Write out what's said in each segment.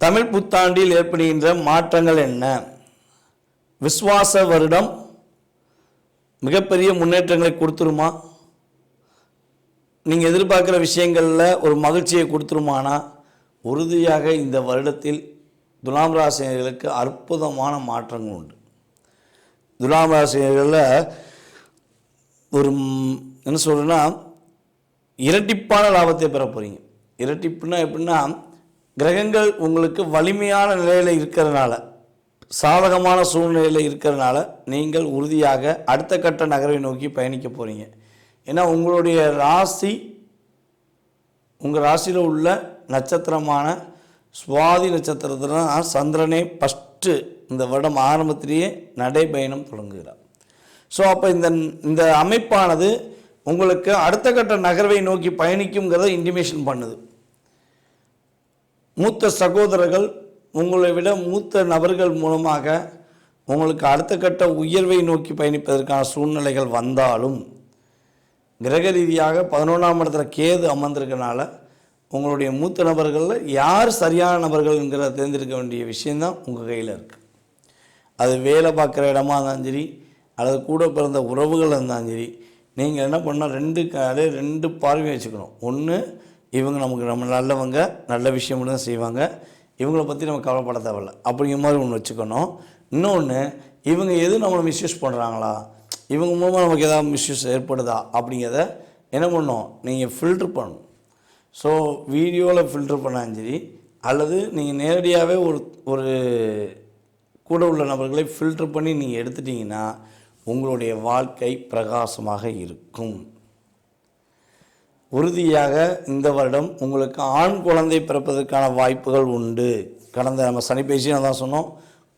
தமிழ் புத்தாண்டில் ஏற்படுகின்ற மாற்றங்கள் என்ன? விஸ்வாச வருடம் மிகப்பெரிய முன்னேற்றங்களை கொடுத்துருமா? நீங்கள் எதிர்பார்க்குற விஷயங்களில் ஒரு மகிழ்ச்சியை கொடுத்துருமானா? உறுதியாக இந்த வருடத்தில் துலாம் ராசினியர்களுக்கு அற்புதமான மாற்றங்கள் உண்டு. துலாம் ராசினியர்களில் ஒரு என்ன சொல்கிறேன்னா இரட்டிப்பான லாபத்தை பெற போகிறீங்க இரட்டிப்புனா எப்படின்னா கிரகங்கள் உங்களுக்கு வலிமையான நிலையில் இருக்கிறதுனால சாதகமான சூழ்நிலையில் இருக்கிறதுனால நீங்கள் உறுதியாக அடுத்த கட்ட நகரை நோக்கி பயணிக்க போகிறீங்க ஏன்னா உங்களுடைய ராசி உங்கள் ராசியில் உள்ள நட்சத்திரமான சுவாதி நட்சத்திரத்தில் சந்திரனே ஃபஸ்ட்டு இந்த வருடம் ஆரம்பத்திலேயே நடைபயணம் தொடங்குகிறார். ஸோ அப்போ இந்த இந்த அமைப்பானது உங்களுக்கு அடுத்த கட்ட நகர்வை நோக்கி பயணிக்குங்கிறத இன்டிமேஷன் பண்ணுது. மூத்த சகோதரர்கள் உங்களை விட மூத்த நபர்கள் மூலமாக உங்களுக்கு அடுத்த கட்ட உயர்வை நோக்கி பயணிப்பதற்கான சூழ்நிலைகள் வந்தாலும் கிரக ரீதியாக பதினொன்றாம் இடத்துல கேது அமர்ந்திருக்கனால உங்களுடைய மூத்த நபர்களில் யார் சரியான நபர்கள்ங்கிறத தேர்ந்தெடுக்க வேண்டிய விஷயந்தான் உங்கள் கையில் இருக்குது அது வேலை பார்க்குற இடமா இருந்தாலும் சரி அல்லது கூட பிறந்த உறவுகள் இருந்தாலும் சரி நீங்கள் என்ன பண்ணால் ரெண்டு அதே ரெண்டு பார்வையை வச்சுக்கணும். ஒன்று இவங்க நமக்கு நம்ம நல்லவங்க நல்ல விஷயம் தான் செய்வாங்க. இவங்கள பற்றி நம்ம கவலைப்பட தேவையில்ல. அப்படிங்கிற மாதிரி ஒன்று வச்சுக்கணும். இன்னொன்று இவங்க எது நம்மளை மிஸ்யூஸ் பண்ணுறாங்களா இவங்க மூலமாக நமக்கு ஏதாவது மிஸ்யூஸ் ஏற்படுதா? அப்படிங்கிறத என்ன பண்ணணும்? நீங்கள் ஃபில்ட்ரு பண்ணணும். ஸோ வீடியோவில் ஃபில்டர் பண்ணாலும் சரி அல்லது நீங்கள் நேரடியாகவே ஒரு ஒரு கூட உள்ள நபர்களை ஃபில்ட்ரு பண்ணி நீங்கள் எடுத்துட்டீங்கன்னா உங்களுடைய வாழ்க்கை பிரகாசமாக இருக்கும். உறுதியாக இந்த வருடம் உங்களுக்கு ஆண் குழந்தை பிறப்பதற்கான வாய்ப்புகள் உண்டு. கடந்த நம்ம சனி பயிற்சியும் அதான் சொன்னோம்.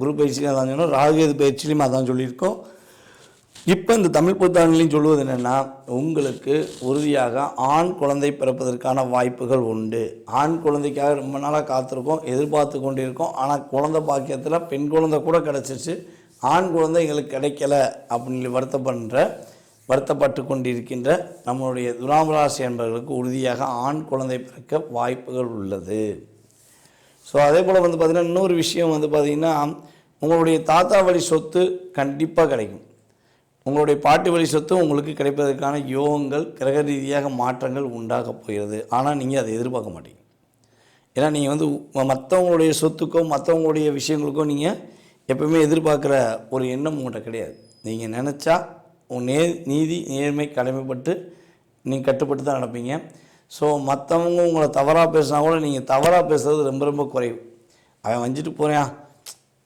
குரு பயிற்சியும் அதான் சொன்னோம். ராகுகேது பயிற்சியிலையும் அதான் சொல்லியிருக்கோம். இப்போ இந்த தமிழ் புத்தாண்டுலையும் சொல்லுவது என்னென்னா உங்களுக்கு உறுதியாக ஆண் குழந்தை பிறப்பதற்கான வாய்ப்புகள் உண்டு. ஆண் குழந்தைக்காக ரொம்ப நாளாக காத்திருக்கோம் எதிர்பார்த்து கொண்டிருக்கோம். ஆனால் குழந்தை பாக்கியத்தில் பெண் குழந்தை கூட கிடச்சிருச்சு. ஆண் குழந்தை எங்களுக்கு கிடைக்கல அப்படின்னு வருத்தப்படுற வருத்தப்பட்டு கொண்டிருக்கின்ற நம்மளுடைய துராமராசி என்பவர்களுக்கு உறுதியாக ஆண் குழந்தை பிறக்க வாய்ப்புகள் உள்ளது. ஸோ அதே போல் வந்து பார்த்திங்கன்னா இன்னொரு விஷயம் வந்து பார்த்திங்கன்னா உங்களுடைய தாத்தா வழி சொத்து கண்டிப்பாக கிடைக்கும். உங்களுடைய பாட்டி வழி சொத்து உங்களுக்கு கிடைப்பதற்கான யோகங்கள் கிரக ரீதியாக மாற்றங்கள் உண்டாக போகிறது. ஆனால் நீங்கள் அதை எதிர்பார்க்க மாட்டீங்க. ஏன்னா நீங்கள் வந்து மற்றவங்களுடைய சொத்துக்கோ மற்றவங்களுடைய விஷயங்களுக்கோ நீங்கள் எப்பவுமே எதிர்பார்க்குற ஒரு எண்ணம் உங்கள்கிட்ட கிடையாது. நீங்கள் நினச்சா நே நீதி நேர்மை கடமைப்பட்டு நீங்கள் கட்டுப்பட்டு தான் நடப்பீங்க. ஸோ மற்றவங்க உங்களை தவறாக பேசினா கூட நீங்கள் தவறாக பேசுறது ரொம்ப ரொம்ப குறைவு. அவன் வஞ்சிட்டு போகிறான்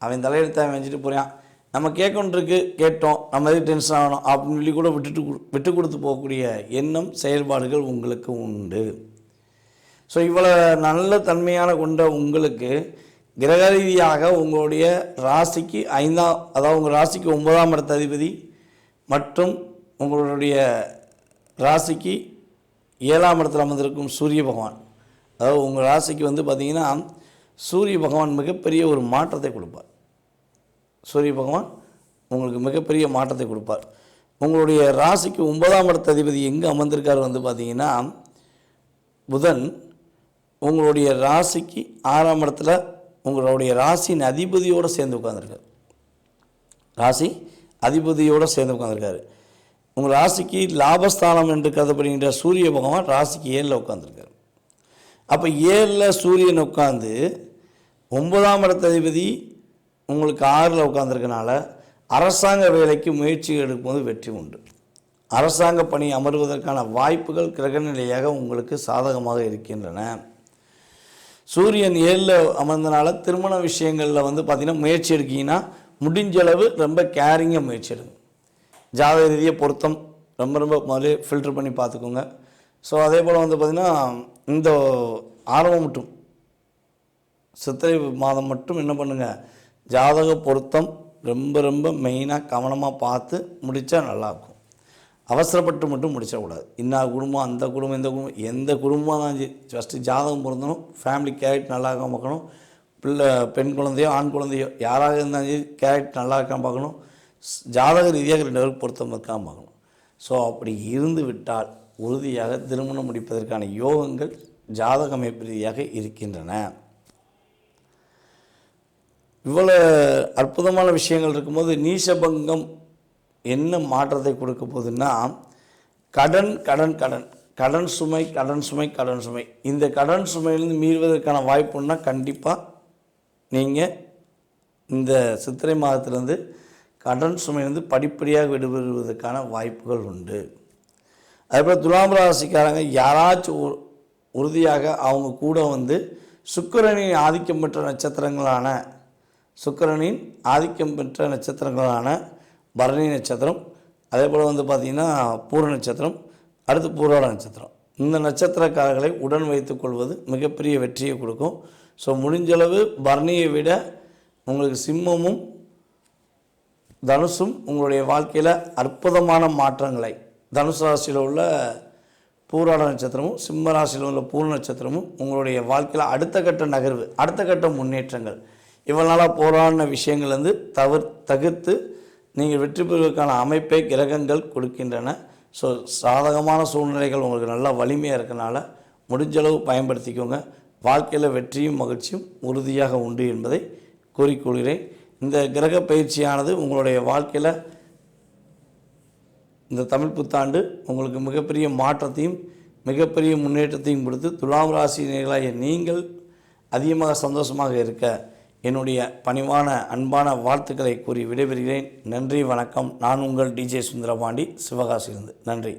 அவன் தலையெடுத்து அவன் வஞ்சிட்டு போகிறான் நம்ம கேட்கணுருக்கு கேட்டோம். நம்ம எதுக்கு டென்ஷன் ஆகணும்? அப்படின்னு சொல்லி கூட விட்டுட்டு விட்டு கொடுத்து போகக்கூடிய எண்ணம் செயல்பாடுகள் உங்களுக்கு உண்டு. ஸோ இவ்வளோ நல்ல தன்மையான கொண்ட உங்களுக்கு கிரக ரீதியாக உங்களுடைய ராசிக்கு ஐந்தாம் அதாவது உங்கள் ராசிக்கு ஒன்பதாம் இடத்த அதிபதி மற்றும் உங்களுடைய ராசிக்கு ஏழாம் இடத்துல அமர்ந்திருக்கும் சூரிய பகவான். அதாவது உங்கள் ராசிக்கு வந்து பார்த்திங்கன்னா சூரிய பகவான் மிகப்பெரிய ஒரு மாற்றத்தை கொடுப்பார். சூரிய பகவான் உங்களுக்கு மிகப்பெரிய மாற்றத்தை கொடுப்பார். உங்களுடைய ராசிக்கு ஒன்பதாம் இடத்த அதிபதி எங்கே அமர்ந்திருக்கார் வந்து பார்த்தீங்கன்னா புதன் உங்களுடைய ராசிக்கு ஆறாம் இடத்துல உங்களுடைய ராசியின் அதிபதியோடு சேர்ந்து உட்காந்துருக்கார் ராசி அதிபதியோடு சேர்ந்து உட்காந்துருக்காரு உங்கள் ராசிக்கு லாபஸ்தானம் என்று கருதப்படுகின்ற சூரிய பகவான் ராசிக்கு ஏழில் உட்காந்துருக்காரு அப்போ ஏழில் சூரியன் உட்காந்து ஒன்பதாம் இடத்த அதிபதி உங்களுக்கு ஆறில் உட்காந்துருக்கனால அரசாங்க வேலைக்கு முயற்சி எடுக்கும்போது வெற்றி உண்டு. அரசாங்க பணி அமர்வதற்கான வாய்ப்புகள் கிரகநிலையாக உங்களுக்கு சாதகமாக இருக்கின்றன. சூரியன் ஏழில் அமர்ந்தனால திருமண விஷயங்களில் வந்து பார்த்திங்கன்னா முயற்சி எடுக்கீங்கன்னா முடிஞ்ச அளவு ரொம்ப கேரிங்காக முயற்சி ஜாத ஜாதக ரீதியாக பொருத்தம். ரொம்ப ரொம்ப முதலே ஃபில்டர் பண்ணி பார்த்துக்கோங்க. ஸோ அதே போல் வந்து பார்த்திங்கன்னா இந்த ஆரம்பம் மட்டும். சித்திரை மாதம் மட்டும் என்ன பண்ணுங்கள் ஜாதக பொருத்தம் ரொம்ப ரொம்ப மெயினாக கவனமாக பார்த்து முடித்தா நல்லாயிருக்கும் அவசரப்பட்டு மட்டும் முடிச்சிடக்கூடாது இன்னா குடும்பம் அந்த குடும்பம் இந்த குடும்பம் எந்த குடும்பம் தான் ஃபஸ்ட்டு ஜாதகம் பொருந்தணும். ஃபேமிலி கேரக்ட் நல்லா இருக்காம பார்க்கணும் பிள்ளை பெண் குழந்தையோ ஆண் குழந்தையோ யாராக இருந்தாலும் கேரக்டர் நல்லா இருக்காம பார்க்கணும். ஸ்- ஜாதக ரீதியாக ரெண்டு பேருக்கு பொருத்தம் இருக்காம பார்க்கணும். ஸோ அப்படி இருந்து விட்டால் உறுதியாக திருமணம் முடிப்பதற்கான யோகங்கள் ஜாதக அமைப்பு ரீதியாக இருக்கின்றன. இவ்வளோ அற்புதமான விஷயங்கள் இருக்கும்போது நீசபங்கம் என்ன மாற்றத்தை கொடுக்க போகுதுன்னா கடன் கடன் கடன் கடன் சுமை கடன் சுமை கடன் சுமை. இந்த கடன் சுமையிலிருந்து மீறுவதற்கான வாய்ப்புன்னா கண்டிப்பாக நீங்கள் இந்த சித்திரை மாதத்திலேருந்து கடன் சுமையிலிருந்து படிப்படியாக விடுபடுவதற்கான வாய்ப்புகள் உண்டு. அதேபோல் துலாம் ராசிக்காரங்க யாராச்சும் உறுதியாக அவங்க கூட வந்து சுக்கரனின் ஆதிக்கம் பெற்ற நட்சத்திரங்களான சுக்கரனின் ஆதிக்கம் பெற்ற நட்சத்திரங்களான பரணி நட்சத்திரம் அதே போல் வந்து பார்த்திங்கன்னா பூர நட்சத்திரம் அடுத்து பூராட நட்சத்திரம். இந்த நட்சத்திரக்காரர்களை உடன் வைத்துக்கொள்வது மிகப்பெரிய வெற்றியை கொடுக்கும். ஸோ முடிஞ்சளவு பரணியை விட உங்களுக்கு சிம்மமும் தனுசும் உங்களுடைய வாழ்க்கையில் அற்புதமான மாற்றங்களை தனுசு ராசியில் உள்ள பூராட நட்சத்திரமும் சிம்ம ராசியில் உள்ள பூர்ண நட்சத்திரமும் உங்களுடைய வாழ்க்கையில் அடுத்த கட்ட நகர்வு அடுத்த கட்ட முன்னேற்றங்கள். இவ்வளோ நாளாக போராடின விஷயங்கள் வந்து தவிர் தவிர்த்து நீங்கள் வெற்றி பெறுவதற்கான அமைப்பை கிரகங்கள் கொடுக்கின்றன. ஸோ சாதகமான சூழ்நிலைகள் உங்களுக்கு நல்லா வலிமையாக இருக்கனால முடிஞ்சளவு பயன்படுத்திக்கோங்க. வாழ்க்கையில் வெற்றியும் மகிழ்ச்சியும் உறுதியாக உண்டு என்பதை கூறிக்கொள்கிறேன். இந்த கிரக பயிற்சியானது உங்களுடைய வாழ்க்கையில் இந்த தமிழ் புத்தாண்டு உங்களுக்கு மிகப்பெரிய மாற்றத்தையும் மிகப்பெரிய முன்னேற்றத்தையும் கொடுத்து துலாம் ராசினியர்களாகிய நீங்கள் அதிகமாக சந்தோஷமாக இருக்க என்னுடைய பணிவான அன்பான வாழ்த்துக்களை கூறி விடைபெறுகிறேன். நன்றி வணக்கம். நான் உங்கள் டிஜே சுந்தரபாண்டி. சிவகாசியிலிருந்து. நன்றி.